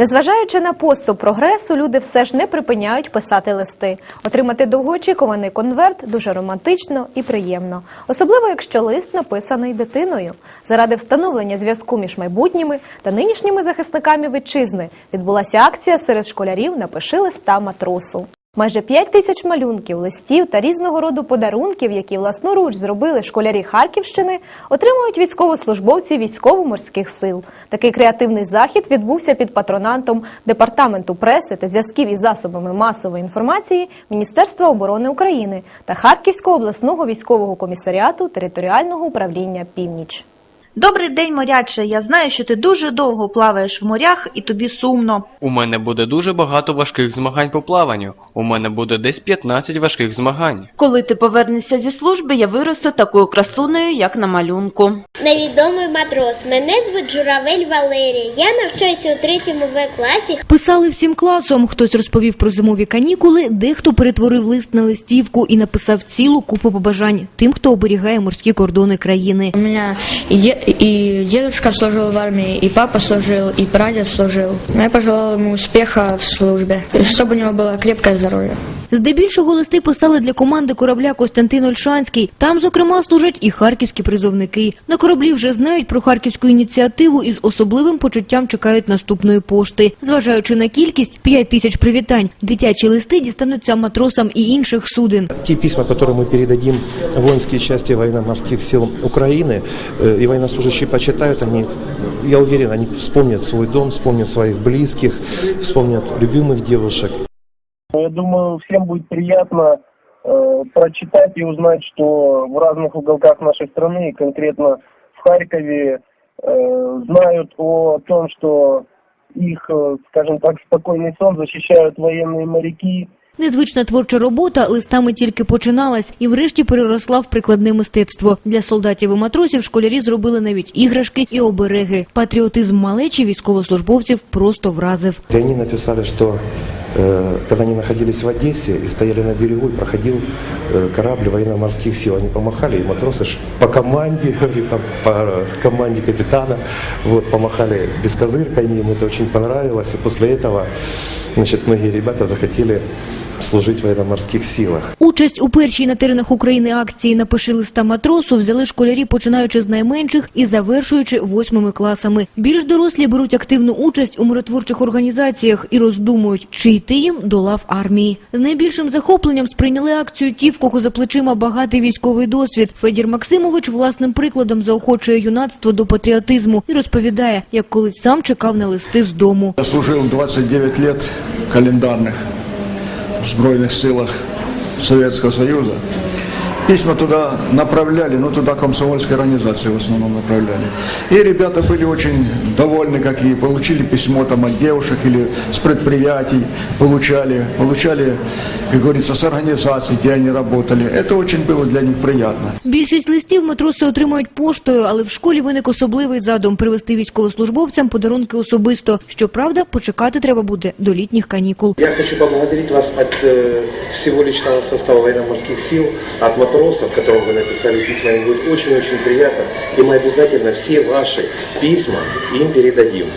Незважаючи на поступ прогресу, люди все ж не припиняють писати листи. Отримати довгоочікуваний конверт дуже романтично і приємно, особливо якщо лист написаний дитиною. Заради встановлення зв'язку між майбутніми та нинішніми захисниками вітчизни відбулася акція серед школярів Напиши листа матросу. Майже 5 тисяч малюнків, листів та різного роду подарунків, які власноруч зробили школярі Харківщини, отримують військовослужбовці військово-морських сил. Такий креативний захід відбувся під патронатом департаменту преси та зв'язків із засобами масової інформації Міністерства оборони України та Харківського обласного військового комісаріату територіального управління Північ. Добрий день, моряче. Я знаю, що ти дуже довго плаваєш в морях і тобі сумно. У мене буде дуже багато важких змагань по плаванню. У мене буде десь 15 важких змагань. Коли ти повернешся зі служби, я виросту такою красунею, як на малюнку. Невідомий матрос. Мене звуть Журавель Валерія. Я навчаюся у третьому В класі. Писали всім класом. Хтось розповів про зимові канікули, дехто перетворив лист на листівку і написав цілу купу побажань тим, хто оберігає морські кордони країни. У меня и, де- и дедушка служил в армии, и папа служил, и прадед служил. Я пожелал ему успеха в службе, и чтобы у него было крепкое здоровье. Здебільшого листи писали для команди корабля Костянтин Ольшанський. Там, зокрема, служать і харківські призовники. На кораблі вже знають про харківську ініціативу і з особливим почуттям чекають наступної пошти. Зважаючи на кількість 5 тисяч привітань, дитячі листи дістануться матросам і інших суден. Те письма, которые мы передадим в воинские части военно-морских сил Украины, э, и военнослужащие почитают, они, я уверен, они вспомнят свой дом, вспомнят своих близких, вспомнят любимых девушек. Я думаю, всем будет приятно э, прочитать и узнать, что в разных уголках нашей страны, и конкретно в Харькове, э, знают о том, что их, э, скажем так, спокойный сон защищают военные моряки, Незвична творча робота листами тільки починалась і врешті переросла в прикладне мистецтво. Для солдатів і матросів школярі зробили навіть іграшки і обереги. Патріотизм малечі військовослужбовців просто вразив. И они написали, что э, когда они находились в Одессе и стояли на берегу, и проходил э, корабль военно-морских сил, они помахали, и матросы ж по команде, говорит, там, по команде капитана, вот, помахали бескозырками, им это очень понравилось, и после этого, значит, многие ребята захотели служить в военно-морских силах. Участь у першій на теренах України акції «Напиши листа матросу» взяли школярі, починаючи з найменших і завершуючи восьмими класами. Більш дорослі беруть активну участь у миротворчих організаціях і роздумують, чи йти їм до лав армії. З найбільшим захопленням сприйняли акцію ті, в кого за плечима багатий військовий досвід. Федір Максимович власним прикладом заохочує юнацтво до патріотизму і розповідає, як колись сам чекав на листи з дому. Я служил 29 лет календарных в Збройних силах Совєтського Союза. Письма туда направляли, ну туда комсомольские организации в основном направляли. И ребята были очень довольны, какие получили письмо там от девушек или с предприятий, получали, получали, как говорится, с организаций, где они работали. Это очень было для них приятно. Більшість листів матроси отримують поштою, але в школі виник особливий задум привезти військовослужбовцям подарунки особисто. Щоправда, почекати треба буде до літніх канікул. Я хочу поблагодарить вас от э, всего личного состава военно-морских сил, от матросов, которым вы написали письма. Им будет очень-очень приятно. И мы обязательно все ваши письма им передадим.